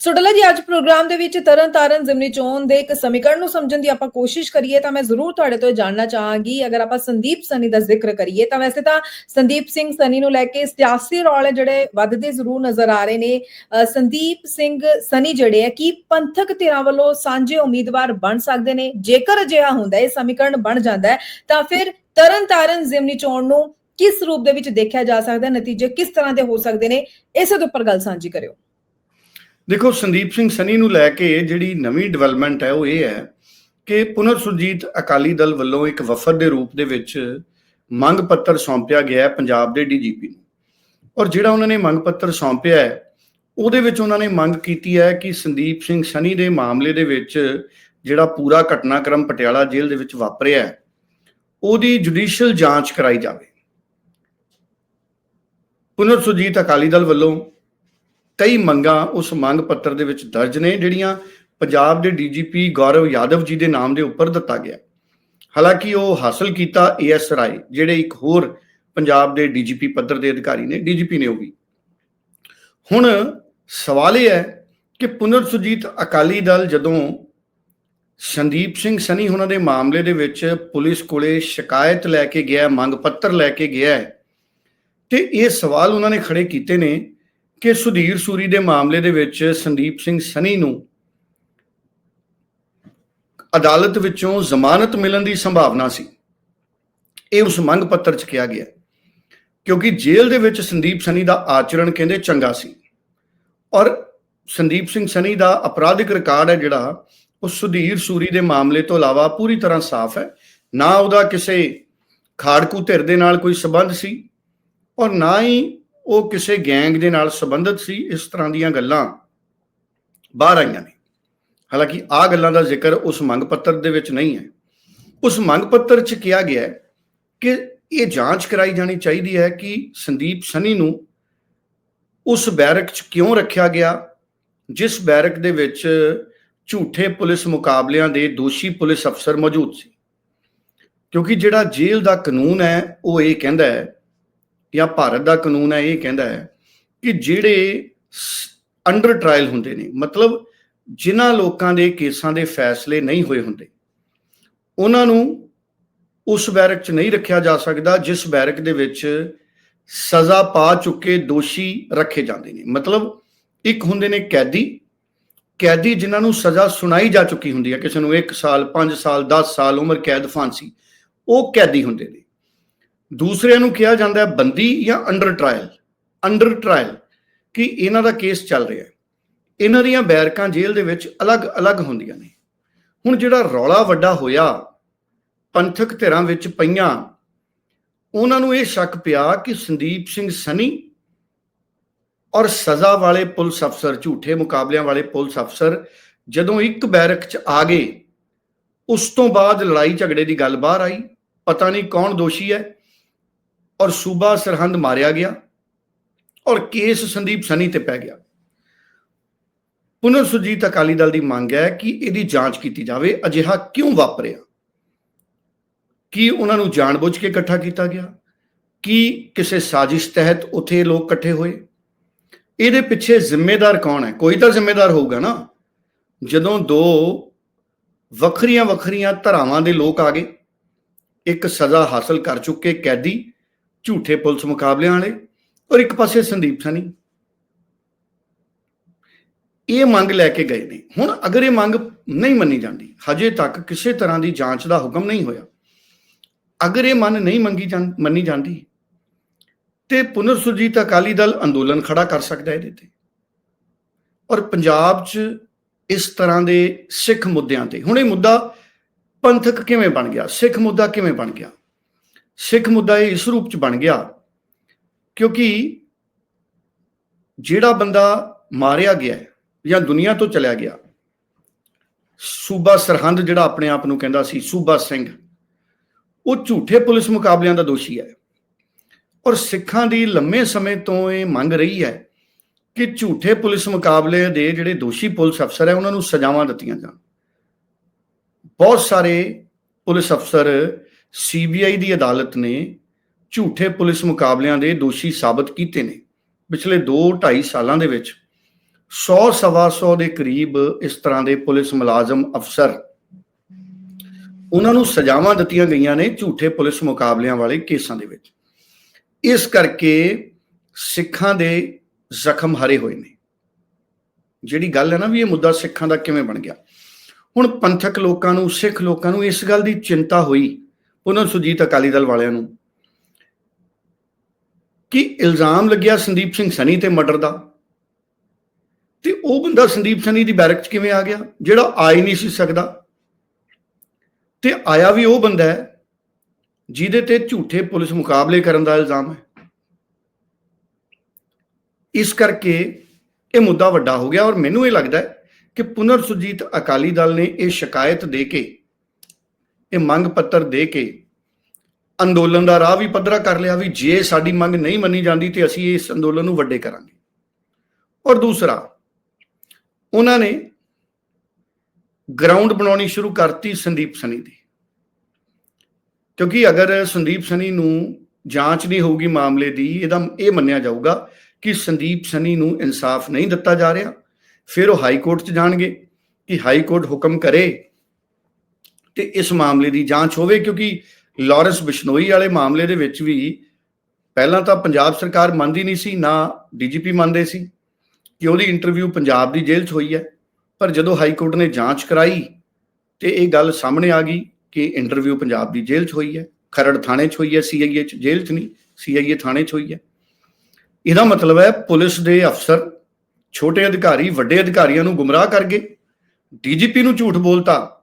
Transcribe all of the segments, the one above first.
ਸੋ ਜੀ ਅੱਜ ਪ੍ਰੋਗਰਾਮ ਦੇ ਵਿੱਚ ਤਰਨ ਤਾਰਨ ਜ਼ਿਮਨੀ ਚੋਣ ਦੇ ਇੱਕ ਸਮੀਕਰਨ ਨੂੰ ਸਮਝਣ ਦੀ ਆਪਾਂ ਕੋਸ਼ਿਸ਼ ਕਰੀਏ ਤਾਂ ਮੈਂ ਜ਼ਰੂਰ ਤੁਹਾਡੇ ਤੋਂ ਇਹ ਜਾਣਨਾ ਚਾਹਾਂਗੀ। ਅਗਰ ਆਪਾਂ ਸੰਦੀਪ ਸਨੀ ਦਾ ਜ਼ਿਕਰ ਕਰੀਏ ਤਾਂ ਵੈਸੇ ਤਾਂ ਸੰਦੀਪ ਸਿੰਘ ਸਨੀ ਨੂੰ ਲੈ ਕੇ ਸਿਆਸੀ ਰੌਲੇ ਜਿਹੜੇ ਵੱਧਦੇ ਜ਼ਰੂਰ ਨਜ਼ਰ ਆ ਰਹੇ ਨੇ। ਸੰਦੀਪ ਸਿੰਘ ਸਨੀ ਜਿਹੜੇ ਆ ਕੀ ਪੰਥਕ ਧਿਰਾਂ ਵੱਲੋਂ ਸਾਂਝੇ ਉਮੀਦਵਾਰ ਬਣ ਸਕਦੇ ਨੇ? ਜੇਕਰ ਅਜਿਹਾ ਹੁੰਦਾ ਹੈ, ਇਹ ਸਮੀਕਰਨ ਬਣ ਜਾਂਦਾ ਤਾਂ ਫਿਰ ਤਰਨ ਤਾਰਨ ਜ਼ਿਮਨੀ ਚੋਣ ਨੂੰ ਕਿਸ ਰੂਪ ਦੇ ਵਿੱਚ ਦੇਖਿਆ ਜਾ ਸਕਦਾ ਨਤੀਜੇ ਕਿਸ ਤਰ੍ਹਾਂ ਦੇ ਹੋ ਸਕਦੇ ਨੇ? ਇਸੇ ਦੇ ਉੱਪਰ ਗੱਲ ਸਾਂਝੀ ਕਰਿਓ। ਦੇਖੋ, ਸੰਦੀਪ ਸਿੰਘ ਸਨੀ ਨੂੰ ਲੈ ਕੇ ਜਿਹੜੀ ਨਵੀਂ ਡਿਵੈਲਪਮੈਂਟ ਹੈ, ਉਹ ਇਹ ਹੈ ਕਿ ਪੁਨਰ ਸੁਰਜੀਤ ਅਕਾਲੀ ਦਲ ਵੱਲੋਂ ਇੱਕ ਵਫਦ ਦੇ ਰੂਪ ਦੇ ਵਿੱਚ ਮੰਗ ਪੱਤਰ ਸੌਂਪਿਆ ਗਿਆ ਹੈ ਪੰਜਾਬ ਦੇ ਡੀਜੀਪੀ ਨੂੰ। ਔਰ ਜਿਹੜਾ ਉਹਨਾਂ ਨੇ ਮੰਗ ਪੱਤਰ ਸੌਂਪਿਆ ਹੈ, ਉਹਦੇ ਵਿੱਚ ਉਹਨਾਂ ਨੇ ਮੰਗ ਕੀਤੀ ਹੈ ਕਿ ਸੰਦੀਪ ਸਿੰਘ ਸਨੀ ਦੇ ਮਾਮਲੇ ਦੇ ਵਿੱਚ ਜਿਹੜਾ ਪੂਰਾ ਘਟਨਾਕ੍ਰਮ ਪਟਿਆਲਾ ਜੇਲ੍ਹ ਦੇ ਵਿੱਚ ਵਾਪਰਿਆ ਹੈ, ਉਹਦੀ ਜੁਡੀਸ਼ੀਅਲ ਜਾਂਚ ਕਰਾਈ ਜਾਵੇ। ਪੁਨਰ ਸੁਰਜੀਤ ਅਕਾਲੀ ਦਲ ਵੱਲੋਂ ਕਈ ਮੰਗਾਂ ਉਸ ਮੰਗ ਪੱਤਰ ਦੇ ਵਿੱਚ ਦਰਜ ਨੇ, ਜਿਹੜੀਆਂ ਪੰਜਾਬ ਦੇ ਡੀਜੀਪੀ ਗੌਰਵ ਯਾਦਵ ਜੀ ਦੇ ਨਾਮ ਦੇ ਉੱਪਰ ਦਿੱਤਾ ਗਿਆ। ਹਾਲਾਂਕਿ ਉਹ ਹਾਸਲ ਕੀਤਾ ਏਐਸ ਰਾਏ, ਜਿਹੜੇ ਇੱਕ ਹੋਰ ਪੰਜਾਬ ਦੇ ਡੀਜੀਪੀ ਪੱਧਰ ਦੇ ਅਧਿਕਾਰੀ ਨੇ, ਡੀਜੀਪੀ ਨੇ ਉਹ ਵੀ। ਹੁਣ ਸਵਾਲ ਇਹ ਹੈ ਕਿ ਪੁਨਰ ਸੁਜੀਤ ਅਕਾਲੀ ਦਲ ਜਦੋਂ ਸੰਦੀਪ ਸਿੰਘ ਸਨੀ ਉਹਨਾਂ ਦੇ ਮਾਮਲੇ ਦੇ ਵਿੱਚ ਪੁਲਿਸ ਕੋਲੇ ਸ਼ਿਕਾਇਤ ਲੈ ਕੇ ਗਿਆ, ਮੰਗ ਪੱਤਰ ਲੈ ਕੇ ਗਿਆ ਹੈ, ਤੇ ਇਹ ਸਵਾਲ ਉਹਨਾਂ ਨੇ ਖੜੇ ਕੀਤੇ ਨੇ ਕਿ ਸੁਧੀਰ ਸੂਰੀ ਦੇ ਮਾਮਲੇ ਦੇ ਵਿੱਚ ਸੰਦੀਪ ਸਿੰਘ ਸਨੀ ਨੂੰ ਅਦਾਲਤ ਵਿੱਚੋਂ ਜ਼ਮਾਨਤ ਮਿਲਣ ਦੀ ਸੰਭਾਵਨਾ ਸੀ। ਇਹ ਉਸ ਮੰਗ ਪੱਤਰ 'ਚ ਕਿਹਾ ਗਿਆ, ਕਿਉਂਕਿ ਜੇਲ੍ਹ ਦੇ ਵਿੱਚ ਸੰਦੀਪ ਸਨੀ ਦਾ ਆਚਰਣ ਕਹਿੰਦੇ ਚੰਗਾ ਸੀ ਔਰ ਸੰਦੀਪ ਸਿੰਘ ਸਨੀ ਦਾ ਅਪਰਾਧਿਕ ਰਿਕਾਰਡ ਹੈ ਜਿਹੜਾ, ਉਹ ਸੁਧੀਰ ਸੂਰੀ ਦੇ ਮਾਮਲੇ ਤੋਂ ਇਲਾਵਾ ਪੂਰੀ ਤਰ੍ਹਾਂ ਸਾਫ਼ ਹੈ। ਨਾ ਉਹਦਾ ਕਿਸੇ ਖਾੜਕੂ ਧਿਰ ਦੇ ਨਾਲ ਕੋਈ ਸਬੰਧ ਸੀ ਔਰ ਨਾ ਹੀ ਉਹ ਕਿਸੇ ਗੈਂਗ ਦੇ ਨਾਲ ਸੰਬੰਧਿਤ ਸੀ, ਇਸ ਤਰ੍ਹਾਂ ਦੀਆਂ ਗੱਲਾਂ ਬਾਹਰ ਆਈਆਂ ਨੇ। ਹਾਲਾਂਕਿ ਆ ਗੱਲਾਂ ਦਾ ਜ਼ਿਕਰ ਉਸ ਮੰਗ ਪੱਤਰ ਦੇ ਵਿੱਚ ਨਹੀਂ ਹੈ। ਉਸ ਮੰਗ ਪੱਤਰ 'ਚ ਕਿਹਾ ਗਿਆ ਹੈ ਕਿ ਇਹ ਜਾਂਚ ਕਰਾਈ ਜਾਣੀ ਚਾਹੀਦੀ ਹੈ ਕਿ ਸੰਦੀਪ ਸਨੀ ਨੂੰ ਉਸ ਬੈਰਕ 'ਚ ਕਿਉਂ ਰੱਖਿਆ ਗਿਆ, ਜਿਸ ਬੈਰਕ ਦੇ ਵਿੱਚ ਝੂਠੇ ਪੁਲਿਸ ਮੁਕਾਬਲਿਆਂ ਦੇ ਦੋਸ਼ੀ ਪੁਲਿਸ ਅਫਸਰ ਮੌਜੂਦ ਸੀ। ਕਿਉਂਕਿ ਜਿਹੜਾ ਜੇਲ੍ਹ ਦਾ ਕਾਨੂੰਨ ਹੈ, ਉਹ ਇਹ ਕਹਿੰਦਾ ਹੈ ਜਾਂ ਭਾਰਤ ਦਾ ਕਾਨੂੰਨ ਹੈ, ਇਹ ਕਹਿੰਦਾ ਹੈ ਕਿ ਜਿਹੜੇ ਅੰਡਰ ਟ੍ਰਾਇਲ ਹੁੰਦੇ ਨੇ, ਮਤਲਬ ਜਿਨ੍ਹਾਂ ਲੋਕਾਂ ਦੇ ਕੇਸਾਂ ਦੇ ਫੈਸਲੇ ਨਹੀਂ ਹੋਏ ਹੁੰਦੇ, ਉਹਨਾਂ ਨੂੰ ਉਸ ਬੈਰਕ 'ਚ ਨਹੀਂ ਰੱਖਿਆ ਜਾ ਸਕਦਾ, ਜਿਸ ਬੈਰਕ ਦੇ ਵਿੱਚ ਸਜ਼ਾ ਪਾ ਚੁੱਕੇ ਦੋਸ਼ੀ ਰੱਖੇ ਜਾਂਦੇ ਨੇ। ਮਤਲਬ ਇੱਕ ਹੁੰਦੇ ਨੇ ਕੈਦੀ ਕੈਦੀ ਜਿਨ੍ਹਾਂ ਨੂੰ ਸਜ਼ਾ ਸੁਣਾਈ ਜਾ ਚੁੱਕੀ ਹੁੰਦੀ ਹੈ, ਕਿਸੇ ਨੂੰ 1 ਸਾਲ 5 ਸਾਲ 10 ਸਾਲ ਉਮਰ ਕੈਦ ਫਾਂਸੀ, ਉਹ ਕੈਦੀ ਹੁੰਦੇ ਨੇ। ਦੂਸਰਿਆਂ ਨੂੰ ਕਿਹਾ ਜਾਂਦਾ ਹੈ ਬੰਦੀ ਜਾਂ ਅੰਡਰ ਟ੍ਰਾਇਲ ਅੰਡਰ ਟ੍ਰਾਇਲ ਕਿ ਇਹਨਾਂ ਦਾ ਕੇਸ ਚੱਲ ਰਿਹਾ ਹੈ। ਇਹਨਾਂ ਦੀਆਂ ਬੈਰਕਾਂ ਜੇਲ੍ਹ ਦੇ ਵਿੱਚ ਅਲੱਗ-ਅਲੱਗ ਹੁੰਦੀਆਂ ਨੇ। ਹੁਣ ਜਿਹੜਾ ਰੌਲਾ ਵੱਡਾ ਹੋਇਆ, ਪੰਥਕ ਧਿਰਾਂ ਵਿੱਚ ਪਈਆਂ, ਉਹਨਾਂ ਨੂੰ ਇਹ ਸ਼ੱਕ ਪਿਆ ਕਿ ਸੰਦੀਪ ਸਿੰਘ ਸਨੀ ਔਰ ਸਜ਼ਾ ਵਾਲੇ ਪੁਲਿਸ ਅਫਸਰ, ਝੂਠੇ ਮੁਕਾਬਲਿਆਂ ਵਾਲੇ ਪੁਲਿਸ ਅਫਸਰ ਜਦੋਂ ਇੱਕ ਬੈਰਕ 'ਚ ਆ ਗਏ, ਉਸ ਤੋਂ ਬਾਅਦ ਲੜਾਈ ਝਗੜੇ ਦੀ ਗੱਲ ਬਾਹਰ ਆਈ। ਪਤਾ ਨਹੀਂ ਕੌਣ ਦੋਸ਼ੀ ਹੈ। ਔਰ ਸੂਬਾ ਸਰਹੰਦ ਮਾਰਿਆ ਗਿਆ ਔਰ ਕੇਸ ਸੰਦੀਪ ਸਨੀ ਤੇ ਪੈ ਗਿਆ। ਪੁਨਰ ਸੁਜੀਤ ਅਕਾਲੀ ਦਲ ਦੀ ਮੰਗ ਹੈ ਕਿ ਇਹਦੀ ਜਾਂਚ ਕੀਤੀ ਜਾਵੇ, ਅਜਿਹਾ ਕਿਉਂ ਵਾਪਰਿਆ? ਕੀ ਉਹਨਾਂ ਨੂੰ ਜਾਣਬੁੱਝ ਕੇ ਇਕੱਠਾ ਕੀਤਾ ਗਿਆ? ਕੀ ਕਿਸੇ ਸਾਜ਼ਿਸ਼ ਤਹਿਤ ਉੱਥੇ ਲੋਕ ਇਕੱਠੇ ਹੋਏ? ਇਹਦੇ ਪਿੱਛੇ ਜ਼ਿੰਮੇਦਾਰ ਕੌਣ ਹੈ? ਕੋਈ ਤਾਂ ਜ਼ਿੰਮੇਦਾਰ ਹੋਊਗਾ ਨਾ। ਜਦੋਂ ਦੋ ਵੱਖਰੀਆਂ ਵੱਖਰੀਆਂ ਧਰਾਵਾਂ ਦੇ ਲੋਕ ਆ ਗਏ, ਇੱਕ ਸਜ਼ਾ ਹਾਸਲ ਕਰ ਚੁੱਕੇ ਕੈਦੀ ਝੂਠੇ ਪੁਲਿਸ ਮੁਕਾਬਲਿਆਂ ਵਾਲੇ ਔਰ ਇੱਕ ਪਾਸੇ ਸੰਦੀਪ ਸਨੀ ਇਹ ਮੰਗ ਲੈ ਕੇ ਗਏ ਨੇ। ਹੁਣ ਅਗਰ ਇਹ ਮੰਗ ਨਹੀਂ ਮੰਨੀ ਜਾਂਦੀ, ਹਜੇ ਤੱਕ ਕਿਸੇ ਤਰ੍ਹਾਂ ਦੀ ਜਾਂਚ ਦਾ ਹੁਕਮ ਨਹੀਂ ਹੋਇਆ। ਅਗਰ ਇਹ ਮੰਨ ਨਹੀਂ ਮੰਗੀ ਮੰਨੀ ਜਾਂਦੀ, ਤੇ ਪੁਨਰ ਸੁਰਜੀਤ ਅਕਾਲੀ ਦਲ ਅੰਦੋਲਨ ਖੜਾ ਕਰ ਸਕਦਾ ਇਹਦੇ ਤੇ। ਔਰ ਪੰਜਾਬ 'ਚ ਇਸ ਤਰ੍ਹਾਂ ਦੇ ਸਿੱਖ ਮੁੱਦਿਆਂ ਤੇ। ਹੁਣ ਇਹ ਮੁੱਦਾ ਪੰਥਕ ਕਿਵੇਂ ਬਣ ਗਿਆ? ਸਿੱਖ ਮੁੱਦਾ ਕਿਵੇਂ ਬਣ ਗਿਆ? ਸਿੱਖ ਮੁੱਦਾ ਇਹ ਇਸ ਰੂਪ 'ਚ ਬਣ ਗਿਆ ਕਿਉਂਕਿ ਜਿਹੜਾ ਬੰਦਾ ਮਾਰਿਆ ਗਿਆ ਜਾਂ ਦੁਨੀਆ ਤੋਂ ਚਲਿਆ ਗਿਆ, ਸੂਬਾ ਸਰਹੰਦ ਜਿਹੜਾ ਆਪਣੇ ਆਪ ਨੂੰ ਕਹਿੰਦਾ ਸੀ, ਸੂਬਾ ਸਿੰਘ, ਉਹ ਝੂਠੇ ਪੁਲਿਸ ਮੁਕਾਬਲਿਆਂ ਦਾ ਦੋਸ਼ੀ ਹੈ ਔਰ ਸਿੱਖਾਂ ਦੀ ਲੰਮੇ ਸਮੇਂ ਤੋਂ ਇਹ ਮੰਗ ਰਹੀ ਹੈ ਕਿ ਝੂਠੇ ਪੁਲਿਸ ਮੁਕਾਬਲੇ ਦੇ ਜਿਹੜੇ ਦੋਸ਼ੀ ਪੁਲਿਸ ਅਫਸਰ ਹੈ, ਉਹਨਾਂ ਨੂੰ ਸਜ਼ਾਵਾਂ ਦਿੱਤੀਆਂ ਜਾਣ। ਬਹੁਤ ਸਾਰੇ ਪੁਲਿਸ ਅਫਸਰ ਸੀਬੀਆਈ ਦੀ ਅਦਾਲਤ ਨੇ ਝੂਠੇ ਪੁਲਿਸ ਮੁਕਾਬਲਿਆਂ ਦੇ ਦੋਸ਼ੀ ਸਾਬਤ ਕੀਤੇ ਨੇ। ਪਿਛਲੇ 2 2.5 ਸਾਲਾਂ ਦੇ ਵਿੱਚ 100 ਸਵਾ 100 ਦੇ ਕਰੀਬ ਇਸ ਤਰ੍ਹਾਂ ਦੇ ਪੁਲਿਸ ਮੁਲਾਜ਼ਮ ਅਫਸਰ ਉਹਨਾਂ ਨੂੰ ਸਜ਼ਾਵਾਂ ਦਿੱਤੀਆਂ ਗਈਆਂ ਨੇ ਝੂਠੇ ਪੁਲਿਸ ਮੁਕਾਬਲਿਆਂ ਵਾਲੇ ਕੇਸਾਂ ਦੇ ਵਿੱਚ। ਇਸ ਕਰਕੇ ਸਿੱਖਾਂ ਦੇ ਜ਼ਖਮ ਹਰੇ ਹੋਏ ਨੇ। ਜਿਹੜੀ ਗੱਲ ਹੈ ਨਾ ਵੀ ਇਹ ਮੁੱਦਾ ਸਿੱਖਾਂ ਦਾ ਕਿਵੇਂ ਬਣ ਗਿਆ। ਹੁਣ ਪੰਥਕ ਲੋਕਾਂ ਨੂੰ, ਸਿੱਖ ਲੋਕਾਂ ਨੂੰ ਇਸ ਗੱਲ ਦੀ ਚਿੰਤਾ ਹੋਈ ਉਹਨਾਂ ਸੁਜੀਤ ਅਕਾਲੀ ਦਲ ਵਾਲਿਆਂ ਨੂੰ। ਕਿ ਇਲਜ਼ਾਮ ਲੱਗਿਆ ਸੰਦੀਪ ਸਿੰਘ ਸਨੀ ਤੇ ਮਰਡਰ ਦਾ। ਤੇ ਉਹ ਬੰਦਾ ਸੰਦੀਪ ਸਨੀ ਦੀ ਬੈਰਕ 'ਚ ਕਿਵੇਂ ਆ ਗਿਆ, ਜਿਹੜਾ ਆ ਹੀ ਨਹੀਂ ਸੀ ਸਕਦਾ। ਤੇ ਆਇਆ ਵੀ ਉਹ ਬੰਦਾ ਹੈ, ਜਿਹਦੇ ਤੇ ਝੂਠੇ ਪੁਲਿਸ ਮੁਕਾਬਲੇ ਕਰਨ ਦਾ ਇਲਜ਼ਾਮ ਹੈ। ਇਸ ਕਰਕੇ ਇਹ ਮੁੱਦਾ ਵੱਡਾ ਹੋ ਗਿਆ ਔਰ ਮੈਨੂੰ ਇਹ ਲੱਗਦਾ ਹੈ ਕਿ ਪੁਨਰ ਸੁਜੀਤ ਅਕਾਲੀ ਦਲ ਨੇ ਇਹ ਸ਼ਿਕਾਇਤ ਦੇ ਕੇ ਇਹ ਮੰਗ ਪੱਤਰ ਦੇ ਕੇ ਅੰਦੋਲਨ ਦਾ ਰਾਹ ਵੀ ਪੱਧਰਾ ਕਰ ਲਿਆ ਵੀ ਜੇ ਸਾਡੀ ਮੰਗ ਨਹੀਂ ਮੰਨੀ ਜਾਂਦੀ ਤੇ ਅਸੀਂ ਇਸ ਅੰਦੋਲਨ ਨੂੰ ਵੱਡੇ ਕਰਾਂਗੇ। ਔਰ ਦੂਸਰਾ, ਉਹਨਾਂ ਨੇ ਗਰਾਊਂਡ ਬਣਾਉਣੀ ਸ਼ੁਰੂ ਕਰਤੀ ਸੰਦੀਪ ਸਨੀ ਦੀ। ਕਿਉਂਕਿ ਅਗਰ ਸੰਦੀਪ ਸਨੀ ਨੂੰ ਜਾਂਚ ਨਹੀਂ ਹੋਊਗੀ ਮਾਮਲੇ ਦੀ, ਇਹਦਾ ਇਹ ਮੰਨਿਆ ਜਾਊਗਾ ਕਿ ਸੰਦੀਪ ਸਨੀ ਨੂੰ ਇਨਸਾਫ ਨਹੀਂ ਦਿੱਤਾ ਜਾ ਰਿਹਾ, ਫਿਰ ਉਹ ਹਾਈ ਕੋਰਟ 'ਚ ਜਾਣਗੇ ਕਿ ਹਾਈ ਕੋਰਟ ਹੁਕਮ ਕਰੇ ਤੇ ਇਸ ਮਾਮਲੇ ਦੀ ਜਾਂਚ ਹੋਵੇ, ਕਿਉਂਕਿ ਲਾਰੈਂਸ ਬਿਸ਼ਨੋਈ ਵਾਲੇ ਮਾਮਲੇ ਦੇ ਵਿੱਚ ਵੀ ਪਹਿਲਾਂ ਤਾਂ ਪੰਜਾਬ ਸਰਕਾਰ ਮੰਨਦੀ ਨਹੀਂ ਸੀ, ਨਾ ਡੀਜੀਪੀ ਮੰਨਦੇ ਸੀ ਕਿ ਉਹਦੀ ਇੰਟਰਵਿਊ ਪੰਜਾਬ ਦੀ ਜੇਲ੍ਹ 'ਚ ਹੋਈ ਹੈ। ਪਰ ਜਦੋਂ ਹਾਈ ਕੋਰਟ ਨੇ ਜਾਂਚ ਕਰਾਈ ਤੇ ਇਹ ਗੱਲ ਸਾਹਮਣੇ ਆ ਗਈ ਕਿ ਇੰਟਰਵਿਊ ਪੰਜਾਬ ਦੀ ਜੇਲ੍ਹ 'ਚ ਹੋਈ ਹੈ, ਖਰੜ ਥਾਣੇ 'ਚ ਹੋਈ ਹੈ, ਸੀਆਈਏ 'ਚ, ਜੇਲ੍ਹ 'ਚ ਨਹੀਂ, ਸੀਆਈਏ ਥਾਣੇ 'ਚ ਹੋਈ ਹੈ। ਇਹਦਾ ਮਤਲਬ ਹੈ ਪੁਲਿਸ ਦੇ ਅਫਸਰ ਛੋਟੇ ਅਧਿਕਾਰੀ ਵੱਡੇ ਅਧਿਕਾਰੀਆਂ ਨੂੰ ਗੁੰਮਰਾਹ ਕਰ ਗਏ, ਡੀਜੀਪੀ ਨੂੰ ਝੂਠ ਬੋਲਤਾ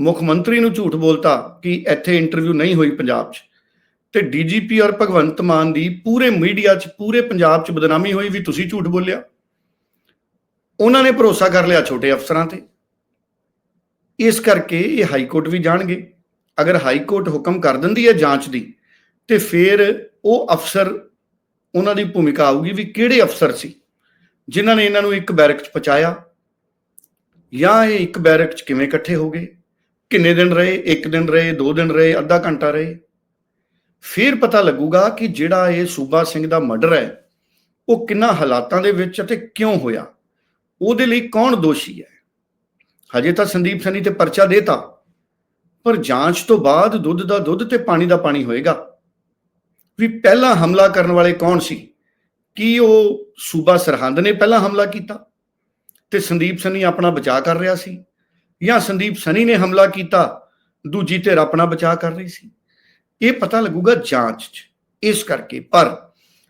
ਮੁੱਖ ਮੰਤਰੀ ਨੂੰ ਝੂਠ ਬੋਲਤਾ ਕਿ ਇੱਥੇ ਇੰਟਰਵਿਊ ਨਹੀਂ ਹੋਈ ਪੰਜਾਬ 'ਚ। ਤੇ ਡੀਜੀਪੀ ਔਰ ਭਗਵੰਤ ਮਾਨ ਦੀ ਪੂਰੇ ਮੀਡੀਆ 'ਚ, ਪੂਰੇ ਪੰਜਾਬ 'ਚ ਬਦਨਾਮੀ ਹੋਈ ਵੀ ਤੁਸੀਂ ਝੂਠ ਬੋਲਿਆ। ਉਹਨਾਂ ਨੇ ਭਰੋਸਾ ਕਰ ਲਿਆ ਛੋਟੇ ਅਫਸਰਾਂ ਤੇ। ਇਸ ਕਰਕੇ ਇਹ ਹਾਈ ਕੋਰਟ ਵੀ ਜਾਣਗੇ। ਅਗਰ ਹਾਈ ਕੋਰਟ ਹੁਕਮ ਕਰ ਦਿੰਦੀ ਹੈ ਜਾਂਚ ਦੀ, ਤੇ ਫਿਰ ਉਹ ਅਫਸਰ, ਉਹਨਾਂ ਦੀ ਭੂਮਿਕਾ ਆਊਗੀ ਵੀ ਕਿਹੜੇ ਅਫਸਰ ਸੀ, ਜਿਨ੍ਹਾਂ ਨੇ ਇਹਨਾਂ ਨੂੰ ਇੱਕ ਬੈਰਕ 'ਚ ਪਹੁੰਚਾਇਆ। ਜਾਂ ਇਹ ਇੱਕ ਬੈਰਕ 'ਚ ਕਿਵੇਂ ਇਕੱਠੇ ਹੋ ਗਏ। ਕਿੰਨੇ ਦਿਨ ਰਹੇ, ਇੱਕ ਦਿਨ ਰਹੇ, ਦੋ ਦਿਨ ਰਹੇ, ਅੱਧਾ ਘੰਟਾ ਰਹੇ? ਫਿਰ ਪਤਾ ਲੱਗੂਗਾ ਕਿ ਜਿਹੜਾ ਇਹ ਸੂਬਾ ਸਿੰਘ ਦਾ ਮਰਡਰ ਹੈ, ਉਹ ਕਿੰਨਾ ਹਾਲਾਤਾਂ ਦੇ ਵਿੱਚ ਅਤੇ ਕਿਉਂ ਹੋਇਆ? ਉਹਦੇ ਲਈ ਕੌਣ ਦੋਸ਼ੀ ਹੈ? ਹਜੇ ਤਾਂ ਸੰਦੀਪ ਸਨੀ ਤੇ ਪਰਚਾ ਦੇਤਾ, ਪਰ ਜਾਂਚ ਤੋਂ ਬਾਅਦ ਦੁੱਧ ਦਾ ਦੁੱਧ ਤੇ ਪਾਣੀ ਦਾ ਪਾਣੀ ਹੋਏਗਾ। ਵੀ ਪਹਿਲਾ ਹਮਲਾ ਕਰਨ ਵਾਲੇ ਕੌਣ ਸੀ? ਕੀ ਉਹ ਸੂਬਾ ਸਰਹੰਦ ਨੇ ਪਹਿਲਾ ਹਮਲਾ ਕੀਤਾ? ਤੇ ਸੰਦੀਪ ਸਨੀ ਆਪਣਾ ਬਚਾਅ ਕਰ ਰਿਹਾ ਸੀ? ਜਾਂ ਸੰਦੀਪ ਸਨੀ ਨੇ ਹਮਲਾ ਕੀਤਾ, ਦੂਜੀ ਧਿਰ ਆਪਣਾ ਬਚਾਅ ਕਰ ਰਹੀ ਸੀ। ਇਹ ਪਤਾ ਲੱਗੂਗਾ ਜਾਂਚ 'ਚ। ਇਸ ਕਰਕੇ, ਪਰ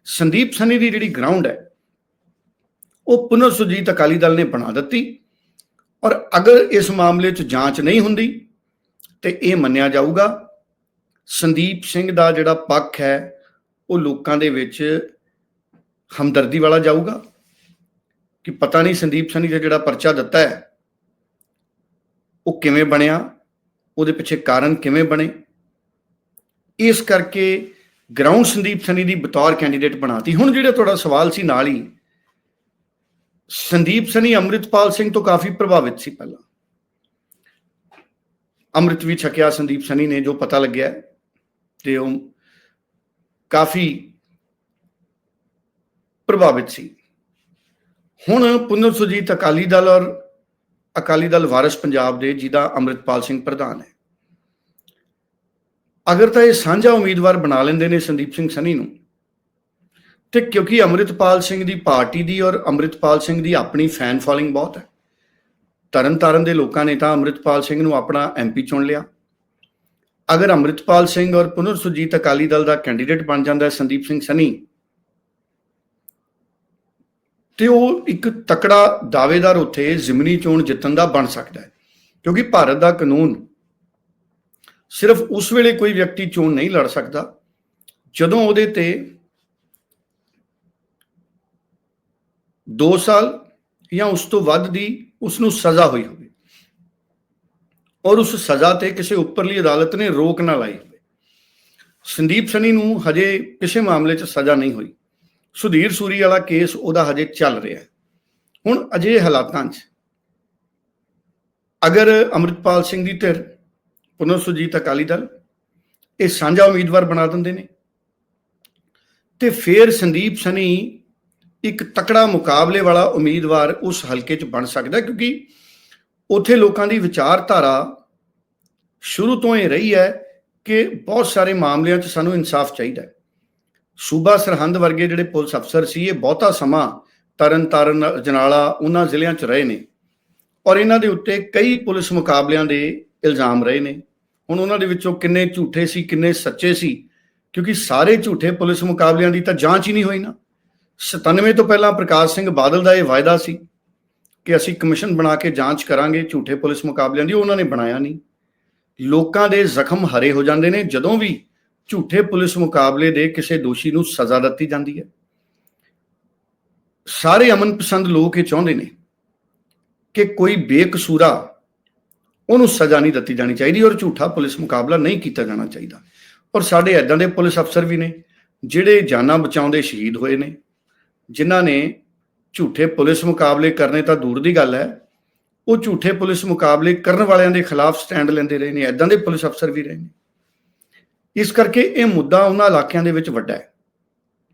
ਸੰਦੀਪ ਸਨੀ ਦੀ ਜਿਹੜੀ ਗਰਾਊਂਡ ਹੈ, ਉਹ ਪੁਨਰ ਸੁਜੀਤ ਅਕਾਲੀ ਦਲ ਨੇ ਬਣਾ ਦਿੱਤੀ ਔਰ ਅਗਰ ਇਸ ਮਾਮਲੇ 'ਚ ਜਾਂਚ ਨਹੀਂ ਹੁੰਦੀ ਤੇ ਇਹ ਮੰਨਿਆ ਜਾਊਗਾ, ਸੰਦੀਪ ਸਿੰਘ ਦਾ ਜਿਹੜਾ ਪੱਖ ਹੈ, ਉਹ ਲੋਕਾਂ ਦੇ ਵਿੱਚ ਹਮਦਰਦੀ ਵਾਲਾ ਜਾਊਗਾ ਕਿ ਪਤਾ ਨਹੀਂ ਸੰਦੀਪ ਸਨੀ ਦਾ ਜਿਹੜਾ ਪਰਚਾ ਦਿੱਤਾ ਹੈ ਉਹ ਕਿਵੇਂ ਬਣਿਆ, ਉਹਦੇ ਪਿੱਛੇ ਕਾਰਨ ਕਿਵੇਂ ਬਣੇ? ਇਸ ਕਰਕੇ ਗਰਾਊਂਡ ਸੰਦੀਪ ਸਨੀ ਦੀ ਬਤੌਰ ਕੈਂਡੀਡੇਟ ਬਣਾਤੀ। ਹੁਣ ਜਿਹੜਾ ਤੁਹਾਡਾ ਸਵਾਲ ਸੀ ਨਾਲ ਹੀ, ਸੰਦੀਪ ਸਨੀ ਅੰਮ੍ਰਿਤਪਾਲ ਸਿੰਘ ਤੋਂ ਕਾਫੀ ਪ੍ਰਭਾਵਿਤ ਸੀ ਪਹਿਲਾਂ। ਅੰਮ੍ਰਿਤ ਵੀ ਛਕਿਆ ਸੰਦੀਪ ਸਨੀ ਨੇ, ਜੋ ਪਤਾ ਲੱਗਿਆ ਤੇ ਉਹ ਕਾਫੀ ਪ੍ਰਭਾਵਿਤ ਸੀ। ਹੁਣ ਪੁਨਰ ਸੁਜੀਤ ਅਕਾਲੀ ਦਲ ਔਰ ਅਕਾਲੀ ਦਲ ਵਾਰਿਸ ਪੰਜਾਬ ਦੇ ਜਿਹਦਾ ਅੰਮ੍ਰਿਤਪਾਲ ਸਿੰਘ ਪ੍ਰਧਾਨ ਹੈ। ਅਗਰ ਤਾਂ ਇਹ ਸਾਂਝਾ ਉਮੀਦਵਾਰ ਬਣਾ ਲੈਂਦੇ ਨੇ ਸੰਦੀਪ ਸਿੰਘ ਸਨੀ ਨੂੰ, ਤੇ ਕਿਉਂਕਿ ਅੰਮ੍ਰਿਤਪਾਲ ਸਿੰਘ ਦੀ ਪਾਰਟੀ ਦੀ ਔਰ ਅੰਮ੍ਰਿਤਪਾਲ ਸਿੰਘ ਦੀ ਆਪਣੀ ਫੈਨ ਫਾਲੋਇੰਗ ਬਹੁਤ ਹੈ ਤਰਨ ਤਾਰਨ ਦੇ ਲੋਕਾਂ ਨੇ ਤਾਂ ਅੰਮ੍ਰਿਤਪਾਲ ਸਿੰਘ ਨੂੰ ਆਪਣਾ ਐਮਪੀ ਚੁਣ ਲਿਆ। ਅਗਰ ਅੰਮ੍ਰਿਤਪਾਲ ਸਿੰਘ ਔਰ ਪੁਨਰ ਸੁਜੀਤ ਅਕਾਲੀ ਦਲ ਦਾ ਕੈਂਡੀਡੇਟ ਬਣ ਜਾਂਦਾ ਹੈ ਸੰਦੀਪ ਸਿੰਘ ਸਨੀ ਤੇ ਉਹ ਇੱਕ ਤਕੜਾ ਦਾਅਵੇਦਾਰ ਉੱਥੇ ਜ਼ਿਮਨੀ ਚੋਣ ਜਿੱਤਣ ਦਾ ਬਣ ਸਕਦਾ ਹੈ। ਕਿਉਂਕਿ ਭਾਰਤ ਦਾ ਕਾਨੂੰਨ ਸਿਰਫ ਉਸ ਵੇਲੇ ਕੋਈ ਵਿਅਕਤੀ ਚੋਣ ਨਹੀਂ ਲੜ ਸਕਦਾ, ਜਦੋਂ ਉਹਦੇ ਤੇ 2 ਸਾਲ ਜਾਂ ਉਸ ਤੋਂ ਵੱਧ ਦੀ ਉਸ ਨੂੰ ਸਜ਼ਾ ਹੋਈ ਹੋਵੇ ਔਰ ਉਸ ਸਜ਼ਾ ਤੇ ਕਿਸੇ ਉੱਪਰਲੀ ਅਦਾਲਤ ਨੇ ਰੋਕ ਨਾ ਲਾਈ ਹੋਵੇ। ਸੰਦੀਪ ਸਨੀ ਨੂੰ ਹਜੇ ਕਿਸੇ ਮਾਮਲੇ 'ਚ ਸਜ਼ਾ ਨਹੀਂ ਹੋਈ। ਸੁਧੀਰ ਸੂਰੀ ਵਾਲਾ ਕੇਸ ਉਹਦਾ ਹਜੇ ਚੱਲ ਰਿਹਾ ਹੁਣ ਅਜੇ ਹਾਲਾਤਾਂ 'ਚ ਅਗਰ ਅੰਮ੍ਰਿਤਪਾਲ ਸਿੰਘ ਦੀ ਧਿਰ, ਪੁਨਰ ਸੁਜੀਤ ਅਕਾਲੀ ਦਲ, ਇਹ ਸਾਂਝਾ ਉਮੀਦਵਾਰ ਬਣਾ ਦਿੰਦੇ ਨੇ ਤੇ ਫਿਰ ਸੰਦੀਪ ਸਨੀ ਇੱਕ ਤਕੜਾ ਮੁਕਾਬਲੇ ਵਾਲਾ ਉਮੀਦਵਾਰ ਉਸ ਹਲਕੇ 'ਚ ਬਣ ਸਕਦਾ ਕਿਉਂਕਿ ਉੱਥੇ ਲੋਕਾਂ ਦੀ ਵਿਚਾਰਧਾਰਾ ਸ਼ੁਰੂ ਤੋਂ ਹੀ ਰਹੀ ਹੈ ਕਿ ਬਹੁਤ ਸਾਰੇ ਮਾਮਲਿਆਂ 'ਚ ਸਾਨੂੰ ਇਨਸਾਫ ਚਾਹੀਦਾ ਹੈ। ਸੂਬਾ ਸਰਹੰਦ ਵਰਗੇ ਜਿਹੜੇ ਪੁਲਿਸ ਅਫਸਰ ਸੀ, ਇਹ ਬਹੁਤਾ ਸਮਾਂ ਤਰਨ ਤਾਰਨ ਜਨਾਲਾ ਉਹਨਾਂ ਜ਼ਿਲ੍ਹਿਆਂ 'ਚ ਰਹੇ ਨੇ ਔਰ ਇਹਨਾਂ ਦੇ ਉੱਤੇ ਕਈ ਪੁਲਿਸ ਮੁਕਾਬਲਿਆਂ ਦੇ ਇਲਜ਼ਾਮ ਰਹੇ ਨੇ। ਹੁਣ ਉਹਨਾਂ ਦੇ ਵਿੱਚੋਂ ਕਿੰਨੇ ਝੂਠੇ ਸੀ, ਕਿੰਨੇ ਸੱਚੇ ਸੀ, ਕਿਉਂਕਿ ਸਾਰੇ ਝੂਠੇ ਪੁਲਿਸ ਮੁਕਾਬਲਿਆਂ ਦੀ ਤਾਂ ਜਾਂਚ ਹੀ ਨਹੀਂ ਹੋਈ ਨਾ। 97 ਤੋਂ ਪਹਿਲਾਂ ਪ੍ਰਕਾਸ਼ ਸਿੰਘ ਬਾਦਲ ਦਾ ਇਹ ਵਾਅਦਾ ਸੀ ਕਿ ਅਸੀਂ ਕਮਿਸ਼ਨ ਬਣਾ ਕੇ ਜਾਂਚ ਕਰਾਂਗੇ, ਝੂਠੇ ਪੁਲਿਸ ਮੁਕਾਬਲਿਆਂ ਦੀ ਉਹਨਾਂ ਨੇ ਬਣਾਇਆ ਨਹੀਂ। ਲੋਕਾਂ ਦੇ ਜ਼ਖਮ ਹਰੇ ਹੋ ਜਾਂਦੇ ਨੇ, ਜਦੋਂ ਵੀ ਝੂਠੇ ਪੁਲਿਸ ਮੁਕਾਬਲੇ ਦੇ ਕਿਸੇ ਦੋਸ਼ੀ ਨੂੰ ਸਜ਼ਾ ਦਿੱਤੀ ਜਾਂਦੀ ਹੈ। ਸਾਰੇ ਅਮਨ ਪਸੰਦ ਲੋਕ ਇਹ ਚਾਹੁੰਦੇ ਨੇ ਕਿ ਕੋਈ ਬੇਕਸੂਰਾ ਉਹਨੂੰ ਸਜ਼ਾ ਨਹੀਂ ਦਿੱਤੀ ਜਾਣੀ ਚਾਹੀਦੀ ਔਰ ਝੂਠਾ ਪੁਲਿਸ ਮੁਕਾਬਲਾ ਨਹੀਂ ਕੀਤਾ ਜਾਣਾ ਚਾਹੀਦਾ। ਔਰ ਸਾਡੇ ਐਦਾਂ ਦੇ ਪੁਲਿਸ ਅਫਸਰ ਵੀ ਨੇ ਜਿਹੜੇ ਜਾਨਾਂ ਬਚਾਉਂਦੇ ਸ਼ਹੀਦ ਹੋਏ ਨੇ, ਜਿਨ੍ਹਾਂ ਨੇ ਝੂਠੇ ਪੁਲਿਸ ਮੁਕਾਬਲੇ ਕਰਨੇ ਤਾਂ ਦੂਰ ਦੀ ਗੱਲ ਹੈ, ਉਹ ਝੂਠੇ ਪੁਲਿਸ ਮੁਕਾਬਲੇ ਕਰਨ ਵਾਲਿਆਂ ਦੇ ਖਿਲਾਫ ਸਟੈਂਡ ਲੈਂਦੇ ਰਹੇ ਨੇ ਐਦਾਂ ਦੇ ਪੁਲਿਸ ਅਫਸਰ ਵੀ ਰਹੇ ਨੇ। ਇਸ ਕਰਕੇ ਇਹ ਮੁੱਦਾ ਉਹਨਾਂ ਇਲਾਕਿਆਂ ਦੇ ਵਿੱਚ ਵੱਡਾ ਹੈ।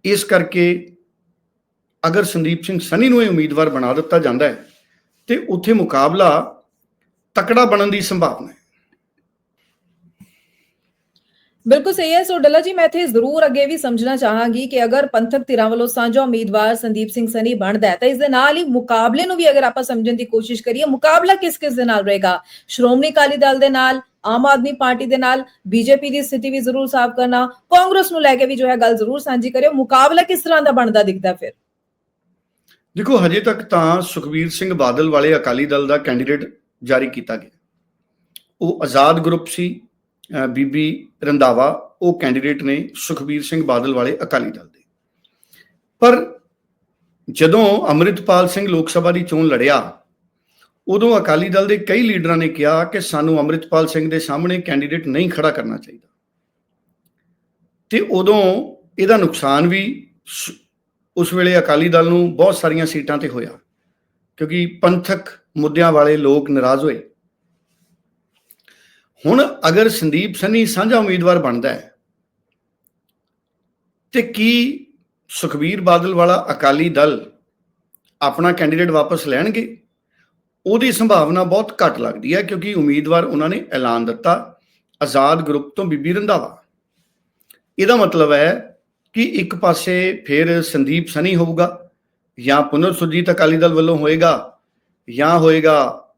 ਇਸ ਕਰਕੇ ਅਗਰ ਸੰਦੀਪ ਸਿੰਘ ਸਨੀ ਨੂੰ ਇਹ ਉਮੀਦਵਾਰ ਬਣਾ ਦਿੱਤਾ ਜਾਂਦਾ ਹੈ, ਤੇ ਉੱਥੇ ਮੁਕਾਬਲਾ ਤਕੜਾ ਬਣਨ ਦੀ ਸੰਭਾਵਨਾ ਹੈ। ਬਿਲਕੁਲ ਸਹੀ ਹੈ। ਸੋ ਡੱਲਾ ਜੀ, ਮੈਂ ਇੱਥੇ ਜ਼ਰੂਰ ਅੱਗੇ ਵੀ ਸਮਝਣਾ ਚਾਹਾਂਗੀ ਕਿ ਅਗਰ ਪੰਥਕ ਧਿਰਾਂ ਵੱਲੋਂ ਸਾਂਝਾ ਉਮੀਦਵਾਰ ਸੰਦੀਪ ਸਿੰਘ ਸਨੀ ਬਣਦਾ ਹੈ, ਤਾਂ ਇਸ ਦੇ ਨਾਲ ਹੀ ਮੁਕਾਬਲੇ ਨੂੰ ਵੀ ਅਗਰ ਆਪਾਂ ਸਮਝਣ ਦੀ ਕੋਸ਼ਿਸ਼ ਕਰੀਏ, ਮੁਕਾਬਲਾ ਕਿਸ ਕਿਸ ਦੇ ਨਾਲ ਰਹੇਗਾ? ਸ਼੍ਰੋਮਣੀ ਅਕਾਲੀ ਦਲ ਦੇ ਨਾਲ ਆਮ ਆਦਮੀ ਪਾਰਟੀ ਦੇ ਨਾਲ ਬੀਜੇਪੀ ਦੀ ਸਥਿਤੀ ਵੀ ਜ਼ਰੂਰ ਸਾਫ਼ ਕਰਨਾ, ਕਾਂਗਰਸ ਨੂੰ ਲੈ ਕੇ ਵੀ ਜੋ ਹੈ ਗੱਲ ਜ਼ਰੂਰ ਸਾਂਝੀ ਕਰਿਓ। ਮੁਕਾਬਲਾ ਕਿਸ ਤਰ੍ਹਾਂ ਦਾ ਬਣਦਾ ਦਿਖਦਾ ਫਿਰ? ਦੇਖੋ, ਹਜੇ ਤੱਕ ਤਾਂ ਸੁਖਬੀਰ ਸਿੰਘ ਬਾਦਲ ਵਾਲੇ ਅਕਾਲੀ ਦਲ ਦਾ ਕੈਂਡੀਡੇਟ ਜਾਰੀ ਕੀਤਾ ਗਿਆ। ਉਹ ਆਜ਼ਾਦ ਗਰੁੱਪ ਸੀ ਬੀਬੀ ਰੰਧਾਵਾ, ਉਹ ਕੈਂਡੀਡੇਟ ਨੇ ਸੁਖਬੀਰ ਸਿੰਘ ਬਾਦਲ ਵਾਲੇ ਅਕਾਲੀ ਦਲ ਦੇ। ਪਰ ਜਦੋਂ ਅੰਮ੍ਰਿਤਪਾਲ ਸਿੰਘ ਲੋਕ ਸਭਾ ਦੀ ਚੋਣ ਲੜਿਆ ਉਦੋਂ ਅਕਾਲੀ ਦਲ ਦੇ ਕਈ ਲੀਡਰਾਂ ਨੇ ਕਿਹਾ ਕਿ ਸਾਨੂੰ ਅੰਮ੍ਰਿਤਪਾਲ ਸਿੰਘ ਦੇ ਸਾਹਮਣੇ ਕੈਂਡੀਡੇਟ ਨਹੀਂ ਖੜਾ ਕਰਨਾ ਚਾਹੀਦਾ। ਤੇ ਉਦੋਂ ਇਹਦਾ ਨੁਕਸਾਨ ਵੀ ਉਸ ਵੇਲੇ ਅਕਾਲੀ ਦਲ ਨੂੰ ਬਹੁਤ ਸਾਰੀਆਂ ਸੀਟਾਂ ਤੇ ਹੋਇਆ, ਕਿਉਂਕਿ ਪੰਥਕ ਮੁੱਦਿਆਂ ਵਾਲੇ ਲੋਕ ਨਾਰਾਜ਼ ਹੋਏ। ਹੁਣ ਅਗਰ ਸੰਦੀਪ ਸਨੀ ਸਾਂਝਾ ਉਮੀਦਵਾਰ ਬਣਦਾ ਹੈ, ਤੇ ਕੀ ਸੁਖਬੀਰ ਬਾਦਲ ਵਾਲਾ ਅਕਾਲੀ ਦਲ ਆਪਣਾ ਕੈਂਡੀਡੇਟ ਵਾਪਸ ਲੈਣਗੇ? ਉਹਦੀ ਸੰਭਾਵਨਾ ਬਹੁਤ ਘੱਟ ਲੱਗਦੀ ਹੈ ਕਿਉਂਕਿ ਉਮੀਦਵਾਰ ਉਹਨਾਂ ਨੇ ਐਲਾਨ ਦਿੱਤਾ, ਆਜ਼ਾਦ ਗਰੁੱਪ ਤੋਂ ਬੀਬੀ ਰੰਧਾਵਾ। ਇਹਦਾ ਮਤਲਬ ਹੈ ਕਿ ਇੱਕ ਪਾਸੇ ਫਿਰ ਸੰਦੀਪ ਸਨੀ ਹੋਊਗਾ ਜਾਂ ਪੁਨਰ ਸੁਰਜੀਤ ਅਕਾਲੀ ਦਲ ਵੱਲੋਂ ਹੋਏਗਾ ਜਾਂ ਹੋਏਗਾ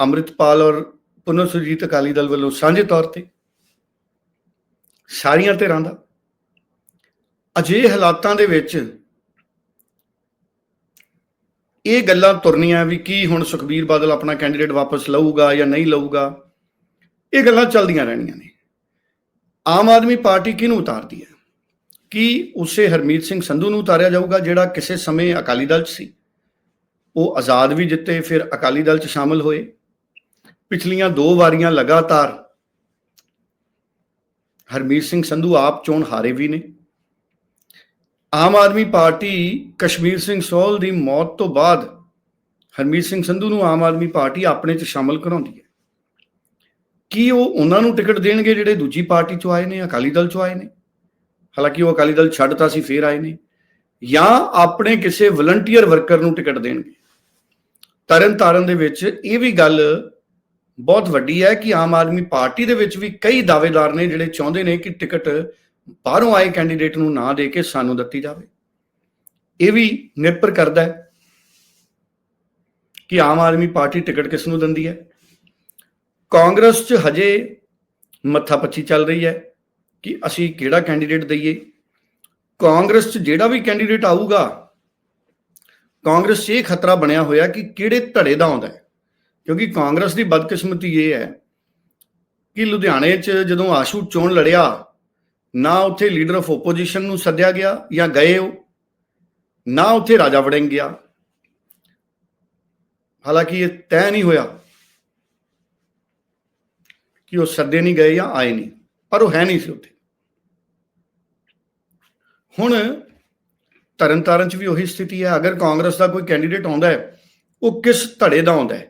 ਅੰਮ੍ਰਿਤਪਾਲ ਔਰ ਪੁਨਰ ਸੁਰਜੀਤ ਅਕਾਲੀ ਦਲ ਵੱਲੋਂ ਸਾਂਝੇ ਤੌਰ ਤੇ। ਸਾਰੀਆਂ ਧਿਰਾਂ ਦਾ। ਅਜੇ ਹਾਲਾਤਾਂ ਦੇ ਵਿੱਚ ਇਹ ਗੱਲਾਂ ਤੁਰਨੀਆਂ ਵੀ ਕੀ ਹੁਣ ਸੁਖਬੀਰ ਬਾਦਲ ਆਪਣਾ ਕੈਂਡੀਡੇਟ ਵਾਪਸ ਲਊਗਾ ਜਾਂ ਨਹੀਂ ਲਊਗਾ? ਇਹ ਗੱਲਾਂ ਚੱਲਦੀਆਂ ਰਹਿਣੀਆਂ ਨੇ। ਆਮ ਆਦਮੀ ਪਾਰਟੀ ਕਿਹਨੂੰ ਉਤਾਰਦੀ ਹੈ? ਕੀ ਉਸੇ ਹਰਮੀਤ ਸਿੰਘ ਸੰਧੂ ਨੂੰ ਉਤਾਰਿਆ ਜਾਊਗਾ ਜਿਹੜਾ ਕਿਸੇ ਸਮੇਂ ਅਕਾਲੀ ਦਲ 'ਚ ਸੀ? ਉਹ ਆਜ਼ਾਦ ਵੀ ਜਿੱਤੇ, ਫਿਰ ਅਕਾਲੀ ਦਲ 'ਚ ਸ਼ਾਮਲ ਹੋਏ। ਪਿਛਲੀਆਂ ਦੋ ਵਾਰੀਆਂ ਲਗਾਤਾਰ ਹਰਮੀਤ ਸਿੰਘ ਸੰਧੂ ਆਪ ਚੋਣ ਹਾਰੇ ਵੀ ਨੇ। ਆਮ ਆਦਮੀ ਪਾਰਟੀ ਕਸ਼ਮੀਰ ਸਿੰਘ ਸੋਲ ਦੀ ਮੌਤ ਤੋਂ ਬਾਅਦ ਹਰਮੀਤ ਸਿੰਘ ਸੰਧੂ ਨੂੰ ਆਮ ਆਦਮੀ ਪਾਰਟੀ ਆਪਣੇ 'ਚ ਸ਼ਾਮਲ ਕਰਾਉਂਦੀ ਹੈ। ਕੀ ਉਹ ਉਹਨਾਂ ਨੂੰ ਟਿਕਟ ਦੇਣਗੇ ਜਿਹੜੇ ਦੂਜੀ ਪਾਰਟੀ 'ਚੋਂ ਆਏ ਨੇ, ਅਕਾਲੀ ਦਲ 'ਚੋਂ ਆਏ ਨੇ? ਹਾਲਾਂਕਿ ਉਹ ਅਕਾਲੀ ਦਲ ਛੱਡਤਾ ਸੀ, ਫੇਰ ਆਏ ਨੇ। ਜਾਂ ਆਪਣੇ ਕਿਸੇ ਵਲੰਟੀਅਰ ਵਰਕਰ ਨੂੰ ਟਿਕਟ ਦੇਣਗੇ? ਤਰਨ ਤਾਰਨ ਦੇ ਵਿੱਚ ਇਹ ਵੀ ਗੱਲ ਬਹੁਤ ਵੱਡੀ ਹੈ ਕਿ ਆਮ ਆਦਮੀ ਪਾਰਟੀ ਦੇ ਵਿੱਚ ਵੀ ਕਈ ਦਾਅਵੇਦਾਰ ਨੇ ਜਿਹੜੇ ਚਾਹੁੰਦੇ ਨੇ ਕਿ ਟਿਕਟ ਬਾਹਰੋਂ ਆਏ ਕੈਂਡੀਡੇਟ ਨੂੰ ਨਾ ਦੇ ਕੇ ਸਾਨੂੰ ਦਿੱਤੀ ਜਾਵੇ। ਇਹ ਵੀ ਨਿਰਭਰ ਕਰਦਾ ਹੈ ਕਿ ਆਮ ਆਦਮੀ ਪਾਰਟੀ ਟਿਕਟ ਕਿਸ ਨੂੰ ਦਿੰਦੀ ਹੈ। ਕਾਂਗਰਸ 'ਚ ਹਜੇ ਮੱਥਾ ਮੱਥਾਪੱਚੀ ਚੱਲ ਰਹੀ ਹੈ ਕਿ ਅਸੀਂ ਕਿਹੜਾ ਕੈਂਡੀਡੇਟ ਦਈਏ। ਕਾਂਗਰਸ 'ਚ ਜਿਹੜਾ ਵੀ ਕੈਂਡੀਡੇਟ ਆਊਗਾ, ਕਾਂਗਰਸ 'ਚ ਇਹ ਖਤਰਾ ਬਣਿਆ ਹੋਇਆ ਕਿ ਕਿਹੜੇ ਧੜੇ ਦਾ ਆਉਂਦਾ ਹੈ। ਕਿਉਂਕਿ ਕਾਂਗਰਸ ਦੀ ਬਦਕਿਸਮਤੀ ਇਹ ਹੈ ਕਿ ਲੁਧਿਆਣੇ 'ਚ ਜਦੋਂ ਆਸ਼ੂ ਚੋਣ ਲੜਿਆ ਨਾ ਉੱਥੇ ਲੀਡਰ ਆਫ ਆਪੋਜੀਸ਼ਨ ਨੂੰ ਸੱਦਿਆ ਗਿਆ ਜਾਂ ਗਏ ਉਹ, ਨਾ ਉੱਥੇ ਰਾਜਾ ਵੜਿੰਗ ਗਿਆ। ਹਾਲਾਂਕਿ ਇਹ ਤੈਅ ਨਹੀਂ ਹੋਇਆ ਕਿ ਉਹ ਸੱਦੇ ਨਹੀਂ ਗਏ ਜਾਂ ਆਏ ਨਹੀਂ, ਪਰ ਉਹ ਹੈ ਨਹੀਂ ਸੀ ਉੱਥੇ। ਹੁਣ ਤਰਨਤਾਰਨ 'ਚ ਵੀ ਉਹੀ ਸਥਿਤੀ ਹੈ, ਅਗਰ ਕਾਂਗਰਸ ਦਾ ਕੋਈ ਕੈਂਡੀਡੇਟ ਆਉਂਦਾ ਹੈ, ਉਹ ਕਿਸ ਧੜੇ ਦਾ ਆਉਂਦਾ ਹੈ?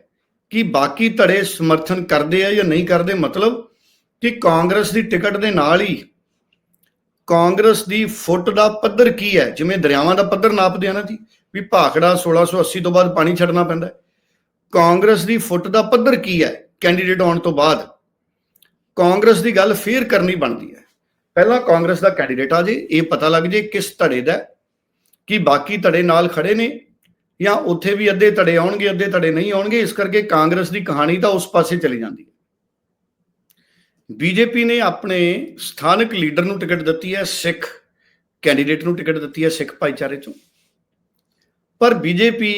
ਕਿ ਬਾਕੀ ਧੜੇ ਸਮਰਥਨ ਕਰਦੇ ਆ ਜਾਂ ਨਹੀਂ ਕਰਦੇ, ਮਤਲਬ ਕਿ ਕਾਂਗਰਸ ਦੀ ਟਿਕਟ ਦੇ ਨਾਲ ਹੀ ਕਾਂਗਰਸ ਦੀ ਫੁੱਟ ਦਾ ਪੱਧਰ ਕੀ ਹੈ? ਜਿਵੇਂ ਦਰਿਆਵਾਂ ਦਾ ਪੱਧਰ ਨਾਪਦੇ ਆ ਨਾ ਜੀ, ਵੀ ਭਾਖੜਾ 1680 ਤੋਂ ਬਾਅਦ ਪਾਣੀ ਛੱਡਣਾ ਪੈਂਦਾ ਕਾਂਗਰਸ ਦੀ ਫੁੱਟ ਦਾ ਪੱਧਰ ਕੀ ਹੈ? ਕੈਂਡੀਡੇਟ ਆਉਣ ਤੋਂ ਬਾਅਦ। ਕਾਂਗਰਸ ਦੀ ਗੱਲ ਫੇਰ ਕਰਨੀ ਬਣਦੀ ਹੈ। ਪਹਿਲਾਂ ਕਾਂਗਰਸ ਦਾ ਕੈਂਡੀਡੇਟ ਆ ਜੇ, ਇਹ ਪਤਾ ਲੱਗ ਜੇ ਕਿਸ ਧੜੇ ਦਾ ਕਿ ਬਾਕੀ ਧੜੇ ਨਾਲ ਖੜੇ ਨੇ, ਜਾਂ ਉੱਥੇ ਵੀ ਅੱਧੇ ਧੜੇ ਆਉਣਗੇ, ਅੱਧੇ ਧੜੇ ਨਹੀਂ ਆਉਣਗੇ, ਇਸ ਕਰਕੇ ਕਾਂਗਰਸ ਦੀ ਕਹਾਣੀ ਤਾਂ ਉਸ ਪਾਸੇ ਚਲੀ ਜਾਂਦੀ ਹੈ। ਬੀਜੇਪੀ ਨੇ ਆਪਣੇ ਸਥਾਨਕ ਲੀਡਰ ਨੂੰ ਟਿਕਟ ਦਿੱਤੀ ਹੈ, ਸਿੱਖ ਕੈਂਡੀਡੇਟ ਨੂੰ ਟਿਕਟ ਦਿੱਤੀ ਹੈ, ਸਿੱਖ ਭਾਈਚਾਰੇ ਚੋਂ। ਪਰ ਬੀਜੇਪੀ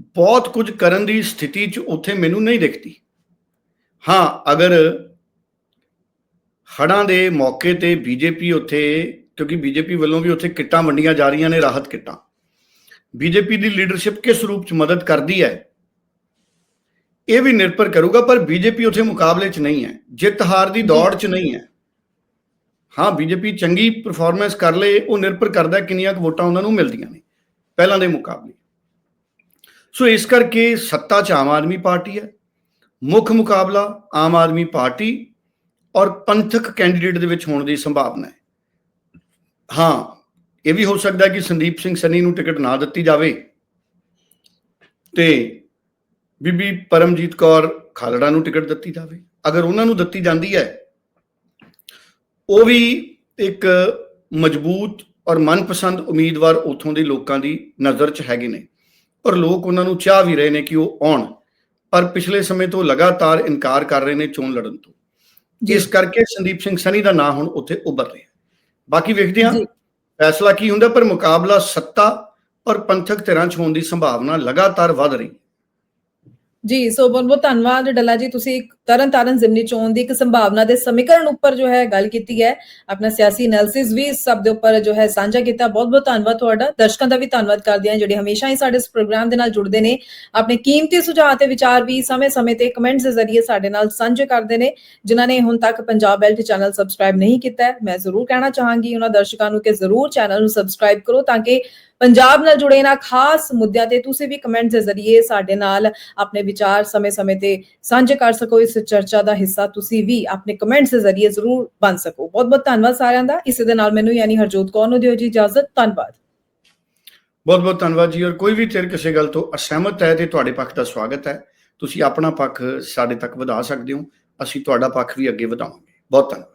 ਬਹੁਤ ਕੁਝ ਕਰਨ ਦੀ ਸਥਿਤੀ 'ਚ ਉੱਥੇ ਮੈਨੂੰ ਨਹੀਂ ਦਿਖਦੀ। ਹਾਂ, ਅਗਰ ਹੜ੍ਹਾਂ ਦੇ ਮੌਕੇ ਤੇ ਬੀਜੇਪੀ ਉੱਥੇ, ਕਿਉਂਕਿ ਬੀਜੇਪੀ ਵੱਲੋਂ ਵੀ ਉੱਥੇ ਕਿੱਟਾਂ ਵੰਡੀਆਂ ਜਾ ਰਹੀਆਂ ਨੇ, ਰਾਹਤ ਕਿੱਟਾਂ। ਬੀਜੇਪੀ ਦੀ ਲੀਡਰਸ਼ਿਪ ਕਿਸ ਰੂਪ 'ਚ ਮਦਦ ਕਰਦੀ ਹੈ? ਇਹ ਵੀ ਨਿਰਭਰ ਕਰੂਗਾ, ਪਰ ਬੀਜੇਪੀ ਉੱਥੇ ਮੁਕਾਬਲੇ 'ਚ ਨਹੀਂ ਹੈ। ਜਿੱਤ ਹਾਰ ਦੀ ਦੌੜ 'ਚ ਨਹੀਂ ਹੈ। ਹਾਂ, ਬੀਜੇਪੀ ਚੰਗੀ ਪਰਫਾਰਮੈਂਸ ਕਰ ਲੇ ਉਹ ਨਿਰਭਰ ਕਰਦਾ ਕਿੰਨੀਆਂ ਕੁ ਵੋਟਾਂ ਉਹਨਾਂ ਨੂੰ ਮਿਲਦੀਆਂ ਨੇ, ਪਹਿਲਾਂ ਦੇ ਮੁਕਾਬਲੇ। ਸੋ ਇਸ ਕਰਕੇ ਸੱਤਾ 'ਚ ਆਮ ਆਦਮੀ ਪਾਰਟੀ ਹੈ, ਮੁੱਖ ਮੁਕਾਬਲਾ ਆਮ ਆਦਮੀ ਪਾਰਟੀ ਔਰ ਪੰਥਕ ਕੈਂਡੀਡੇਟ ਦੇ ਵਿੱਚ ਹੋਣ ਦੀ ਸੰਭਾਵਨਾ ਹੈ। ਹਾਂ, ਇਹ ਵੀ ਹੋ ਸਕਦਾ ਕਿ ਸੰਦੀਪ ਸਿੰਘ ਸਨੀ ਨੂੰ ਟਿਕਟ ਨਾ ਦਿੱਤੀ ਜਾਵੇ ਤੇ ਬੀਬੀ ਪਰਮਜੀਤ ਕੌਰ ਖਾਲੜਾ ਨੂੰ ਟਿਕਟ ਦਿੱਤੀ ਜਾਵੇ। ਅਗਰ ਉਹਨਾਂ ਨੂੰ ਦਿੱਤੀ ਜਾਂਦੀ ਹੈ ਉਹ ਵੀ ਇੱਕ ਮਜ਼ਬੂਤ ਔਰ ਮਨਪਸੰਦ ਉਮੀਦਵਾਰ ਉਥੋਂ ਦੇ ਲੋਕਾਂ ਦੀ ਨਜ਼ਰ 'ਚ ਹੈਗੇ ਨੇ। ਔਰ ਲੋਕ ਉਹਨਾਂ ਨੂੰ ਚਾਹ ਵੀ ਰਹੇ ਨੇ ਕਿ ਉਹ ਆਉਣ। ਪਰ ਪਿਛਲੇ ਸਮੇਂ ਤੋਂ ਲਗਾਤਾਰ ਇਨਕਾਰ ਕਰ ਰਹੇ ਨੇ ਚੋਣ ਲੜਨ ਤੋਂ। ਇਸ ਕਰਕੇ ਸੰਦੀਪ ਸਿੰਘ ਸਨੀ ਦਾ ਨਾਂ ਹੁਣ ਉੱਥੇ ਉੱਭਰ ਰਿਹਾ। ਬਾਕੀ ਵੇਖਦੇ ਹਾਂ। ਫੈਸਲਾ ਕੀ ਹੁੰਦਾ ਪਰ ਮੁਕਾਬਲਾ ਸੱਤਾ ਔਰ ਪੰਥਕ ਧਿਰਾਂ 'ਚ ਹੋਣ ਦੀ ਸੰਭਾਵਨਾ ਲਗਾਤਾਰ ਵਧ ਰਹੀ। ਹੈ ਜੀ, ਸੋ ਬਹੁਤ ਬਹੁਤ ਧੰਨਵਾਦ ਡੱਲਾ ਜੀ, ਤੁਸੀਂ ਇੱਕ ਤਰਨ ਤਾਰਨ ਜ਼ਿਮਨੀ ਚੋਣ ਦੀ ਇੱਕ ਸੰਭਾਵਨਾ ਦੇ ਸਮੀਕਰਨ ਉੱਪਰ ਜੋ ਹੈ ਗੱਲ ਕੀਤੀ ਹੈ। ਆਪਣਾ ਸਿਆਸੀ ਐਨਾਲਿਸਿਸ ਵੀ ਇਸ ਸਭ ਦੇ ਉੱਪਰ ਜੋ ਹੈ ਸਾਂਝਾ ਕੀਤਾ। ਬਹੁਤ ਬਹੁਤ ਧੰਨਵਾਦ ਤੁਹਾਡਾ। ਦਰਸ਼ਕਾਂ ਦਾ ਵੀ ਧੰਨਵਾਦ ਕਰਦੇ ਹਾਂ, ਜਿਹੜੇ ਹਮੇਸ਼ਾ ਹੀ ਸਾਡੇ ਇਸ ਪ੍ਰੋਗਰਾਮ ਦੇ ਨਾਲ ਜੁੜਦੇ ਨੇ। ਆਪਣੇ ਕੀਮਤੀ ਸੁਝਾਅ ਤੇ ਵਿਚਾਰ ਵੀ ਸਮੇਂ-ਸਮੇਂ ਤੇ ਕਮੈਂਟਸ ਦੇ ਜ਼ਰੀਏ ਸਾਡੇ ਨਾਲ ਸਾਂਝੇ ਕਰਦੇ ਨੇ, ਜਿਨ੍ਹਾਂ ਨੇ ਹੁਣ ਤੱਕ ਪੰਜਾਬ ਬੈਲਟ ਚੈਨਲ ਸਬਸਕ੍ਰਾਈਬ ਨਹੀਂ ਕੀਤਾ ਹੈ। ਮੈਂ ਜ਼ਰੂਰ ਕਹਿਣਾ ਚਾਹਾਂਗੀ ਉਹਨਾਂ ਦਰਸ਼ਕਾਂ ਨੂੰ ਕਿ ਜ਼ਰੂਰ ਚੈਨਲ ਨੂੰ ਸਬਸਕ੍ਰਾਈਬ ਕਰੋ ਤਾਂ ਕਿ ਪੰਜਾਬ ਨਾਲ ਜੁੜੇ ਇਹਨਾਂ ਖਾਸ ਮੁੱਦਿਆਂ ਤੇ ਤੁਸੀਂ ਵੀ ਕਮੈਂਟਸ ਦੇ ਜ਼ਰੀਏ ਸਾਡੇ ਨਾਲ ਆਪਣੇ ਵਿਚਾਰ ਸਮੇਂ-ਸਮੇਂ ਤੇ ਸਾਂਝੇ ਕਰ ਸਕੋ। ਇਸ ਚਰਚਾ ਦਾ ਹਿੱਸਾ ਤੁਸੀਂ ਵੀ ਆਪਣੇ ਕਮੈਂਟਸ ਦੇ ਜ਼ਰੀਏ ਜ਼ਰੂਰ ਬਣ ਸਕੋ। ਬਹੁਤ-ਬਹੁਤ ਧੰਨਵਾਦ ਸਾਰਿਆਂ ਦਾ। ਇਸੇ ਦੇ ਨਾਲ ਮੈਨੂੰ ਯਾਨੀ ਹਰਜੋਤ ਕੌਰ ਨੂੰ ਦਿਓ ਜੀ ਇਜਾਜ਼ਤ। ਧੰਨਵਾਦ। ਬਹੁਤ ਬਹੁਤ ਧੰਨਵਾਦ ਜੀ। ਔਰ ਕੋਈ ਵੀ ਧਿਰ ਕਿਸੇ ਗੱਲ ਤੋਂ ਅਸਹਿਮਤ ਹੈ ਤੇ ਤੁਹਾਡੇ ਪੱਖ ਦਾ ਸਵਾਗਤ ਹੈ, ਤੁਸੀਂ ਆਪਣਾ ਪੱਖ ਸਾਡੇ ਤੱਕ ਵਧਾ ਸਕਦੇ ਹੋ। ਅਸੀਂ ਤੁਹਾਡਾ ਪੱਖ ਵੀ ਅੱਗੇ ਵਧਾਵਾਂਗੇ। ਬਹੁਤ ਧੰਨਵਾਦ।